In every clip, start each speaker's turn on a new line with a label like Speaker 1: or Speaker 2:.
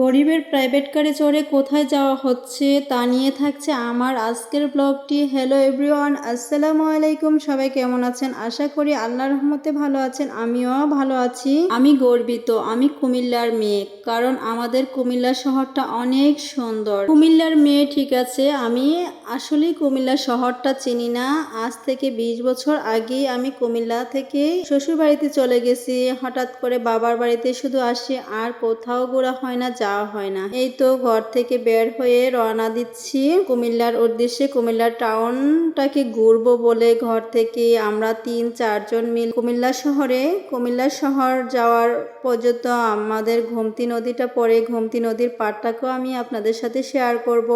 Speaker 1: গরিবের প্রাইভেট কারে চড়ে কোথায় যাওয়া হচ্ছে তা নিয়ে থাকছে আমার আজকের ব্লগটি হ্যালো এভরিওয়ান আসসালামু আলাইকুম। সবাই কেমন আছেন? আশা করি আল্লাহর রহমতে ভালো আছেন। আমিও ভালো আছি। আমি গর্বিত, আমি কুমিল্লার মেয়ে, কারণ আমাদের কুমিল্লা শহরটা অনেক সুন্দর। কুমিল্লার মেয়ে, ঠিক আছে, আমি আসলেই কুমিল্লা শহরটা চিনি না। আজ থেকে বিশ বছর আগেই আমি কুমিল্লা থেকে শ্বশুর বাড়িতে চলে গেছি। হঠাৎ করে বাবার বাড়িতে শুধু আসি, আর কোথাও ঘোরা হয় না। যাওয়া হয় না। এই তো ঘর থেকে বের হয়ে রওনা দিচ্ছি। কুমিল্লার উদ্দেশ্যে কুমিল্লা টাউনটাকে ঘুরবো বলে ঘর থেকে আমরা তিন, চারজন মিল কুমিল্লা শহরে, কুমিল্লা শহর যাওয়ার পর্যন্ত আমাদের ঘুমতি নদীটা পরে ঘুমতি নদীর পাড়টাকেও আমি আপনাদের সাথে শেয়ার করব।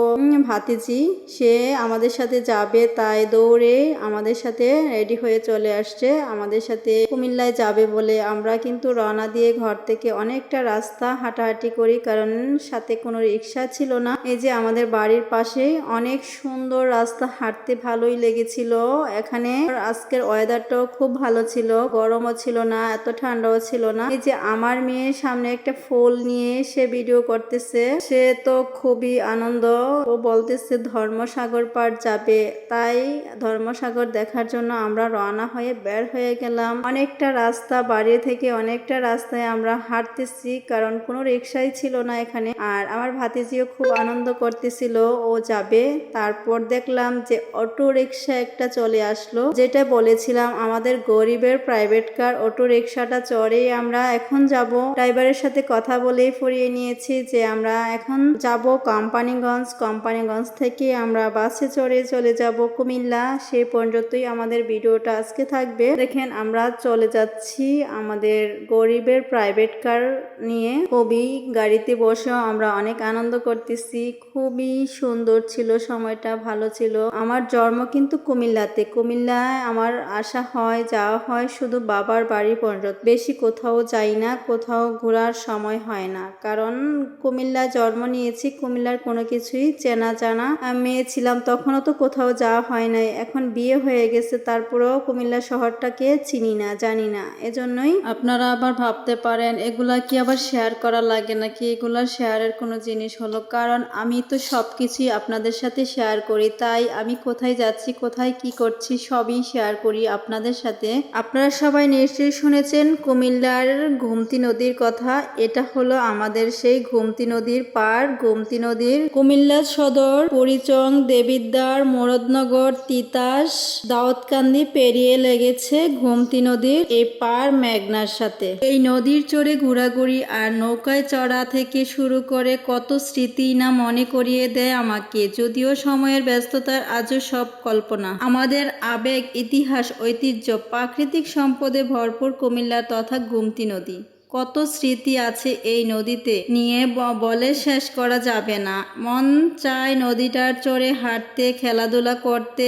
Speaker 1: ভাতিজি, সে আমাদের সাথে যাবে, তাই দৌড়ে আমাদের সাথে রেডি হয়ে চলে আসছে। আমাদের সাথে কুমিল্লায় যাবে বলে আমরা কিন্তু রওনা দিয়ে ঘর থেকে অনেকটা রাস্তা হাঁটাহাঁটি করি, কারণ সাথে কোনো রিক্সা ছিল না। এই যে আমাদের বাড়ির পাশে অনেক সুন্দর রাস্তা, হাঁটতে ভালোই লেগেছিল এখানে। আজকের ওয়েদারটাও খুব ভালো ছিল, গরমও ছিল না, এত ঠান্ডাও ছিল না। এই যে আমার মেয়ে সামনে একটা ফুল নিয়ে সে ভিডিও করতেছে, সে তো খুবই আনন্দ। ও বলতেছে, ধর্মসাগর পার যাবে। তাই ধর্মসাগর দেখার জন্য আমরা রওনা হয়ে বের হয়ে গেলাম। অনেকটা রাস্তা, বাড়ি থেকে অনেকটা রাস্তায় আমরা হাঁটতেছি, কারণ কোনো রিক্সাই ছিল না। এখানে। আর আমার ভাতিজিও খুব আনন্দ করতেছিল, ও যাবে। তারপর দেখলাম যে অটো রিক্সা একটা চলে আসলো। যেটা বলেছিলাম, আমাদের গরিবের প্রাইভেট কার অটো রিক্সাটা চড়েই আমরা এখন যাব। ড্রাইভারের সাথে কথা বলেই ফুরিয়ে নিয়েছি যে আমরা এখন যাব কোম্পানিগঞ্জ। কোম্পানিগঞ্জ থেকে আমরা বাসে চড়ে চলে যাব কুমিল্লা। সেই পর্যন্তই আমাদের ভিডিওটা আজকে থাকবে। দেখেন, আমরা চলে যাচ্ছি আমাদের গরিবের প্রাইভেট কার নিয়ে। খুবই গাড়িতে বসেও আমরা অনেক আনন্দ করতেছি। খুবই সুন্দর ছিল সময়টা, ভালো ছিল। আমার জন্ম কিন্তু কুমিল্লাতে। কুমিল্লায় আমার আসা হয়, যাওয়া হয় শুধু বাবার বাড়ি পর্যন্ত। বেশি কোথাও যাই না, কোথাও ঘোরার সময় হয় না। কারণ কুমিল্লা জন্ম নিয়েছি, কুমিল্লার কোনো কিছুই চেনা জানা। মেয়ে ছিলাম, তখনও তো কোথাও যাওয়া হয় নাই। এখন বিয়ে হয়ে গেছে, তারপরেও কুমিল্লা শহরটাকে চিনি না, জানি না। এজন্যই আপনারা আবার ভাবতে পারেন, এগুলা কি আবার শেয়ার করা লাগে নাকি? এগুলা শেয়ারের কোনো জিনিস হলো, কারণ আমি তো সব কিছুই আপনাদের সাথে শেয়ার করি, তাই আমি কোথায় যাচ্ছি, কোথায় কি করছি, সবই শেয়ার করি আপনাদের সাথে। আপনারা সবাই নিশ্চয়ই শুনেছেন কুমিল্লার ঘুমতি নদীর কথা, এটা হলো আমাদের সেই ঘুমতি নদীর পার ঘুমতি নদীর কুমিল্লা সদর, পরিচং, দেবিদ্বার, মোরদনগর, তিতাস, দাউদকান্দি পেরিয়ে লেগেছে ঘুমতি নদীর এই পার মেঘনার সাথে। এই নদীর চড়ে ঘোরাঘুরি আর নৌকায় চড়া থেকে শুরু করে কত স্মৃতি না মনে করিয়ে দেয় আমাকে, যদিও সময়ের ব্যস্ততার আজও সব কল্পনা। আমাদের আবেগ, ইতিহাস, ঐতিহ্য, প্রাকৃতিক সম্পদে ভরপুর কুমিল্লা তথা গুমতি নদী। কত স্মৃতি আছে এই নদীতে? নিয়ে বলে শেষ করা যাবে না। মন চায় নদীটার চড়ে হাঁটতে, খেলাধুলা করতে।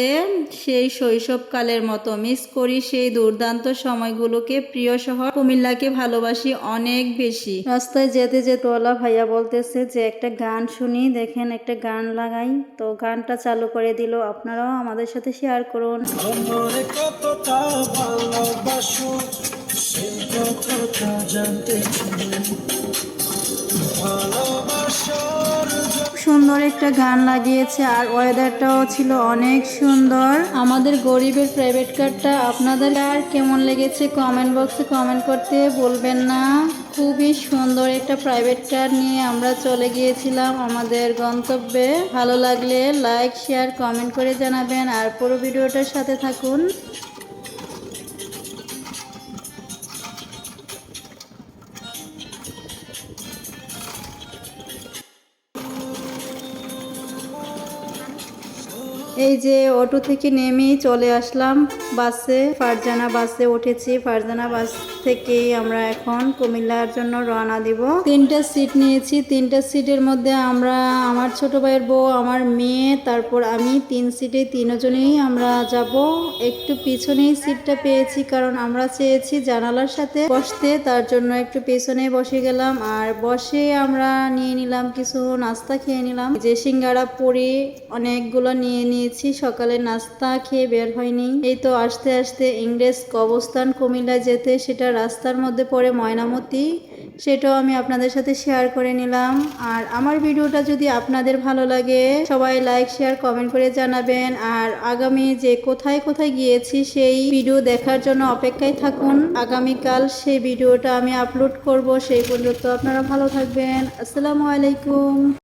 Speaker 1: সেই শৈশবকালের মতো মিস করি সেই দুর্দান্ত সময়গুলোকে। প্রিয় শহর কুমিল্লাকে ভালোবাসি অনেক বেশি। রাস্তায় যেতে যেতে ওলা ভাইয়া বলতেছে যে, একটা গান শুনি, দেখেন একটা গান লাগাই। তো গানটা চালু করে দিল। আপনারাও আমাদের সাথে শেয়ার করুন। সুন্দর একটা গান লাগিয়েছে আর ওয়েদারটাও ছিল অনেক সুন্দর। আমাদের গরিবের প্রাইভেট কারটা আপনাদের আর কেমন লেগেছে কমেন্ট বক্সে কমেন্ট করতে বলবেন না। খুবই সুন্দর একটা প্রাইভেট কার নিয়ে আমরা চলে গিয়েছিলাম আমাদের গন্তব্যে। ভালো লাগলে লাইক শেয়ার কমেন্ট করে জানাবেন আর পুরো ভিডিওটার সাথে থাকুন। এই যে অটো থেকে নেমেই চলে আসলাম বাসে। ফারজানা বাসে উঠেছি। ফারজানা বাস থেকেই আমরা এখন কুমিল্লার জন্য রওনা দিব। তিনটা সিট নিয়েছি। তিনটা সিটের মধ্যে আমরা আমার ছোট ভাইয়ের বউ, আমার মেয়ে, তারপর আমি তিন সিটে তিনজনেই আমরা যাব। একটু পিছনেই সিটটা পেয়েছি কারণ আমরা চেয়েছি জানালার সাথে বসতে, তার জন্য একটু পেছনে বসে গেলাম। আর বসে আমরা নিয়ে নিলাম কিছু নাস্তা খেয়ে নিলাম। যে সিঙ্গারা পুরি অনেকগুলো নিয়ে নিয়েছি। সকালে নাস্তা খেয়ে বের হয়নি। এই তো আস্তে আস্তে ইংরেজ কবস্থান কুমিল্লা যেতে সেটা রাস্তার মধ্যে পড়ে ময়নামতি, সেটাও আমি আপনাদের সাথে শেয়ার করে নিলাম। আর আমার ভিডিওটা যদি আপনাদের ভালো লাগে, সবাই লাইক শেয়ার কমেন্ট করে জানাবেন। আর আগামী যে কোথায় কোথায় গিয়েছি, সেই ভিডিও দেখার জন্য অপেক্ষায় থাকুন। আগামীকাল সেই ভিডিওটা আমি আপলোড করব, সেই পর্যন্ত আপনারা ভালো থাকবেন। আসসালামু আলাইকুম।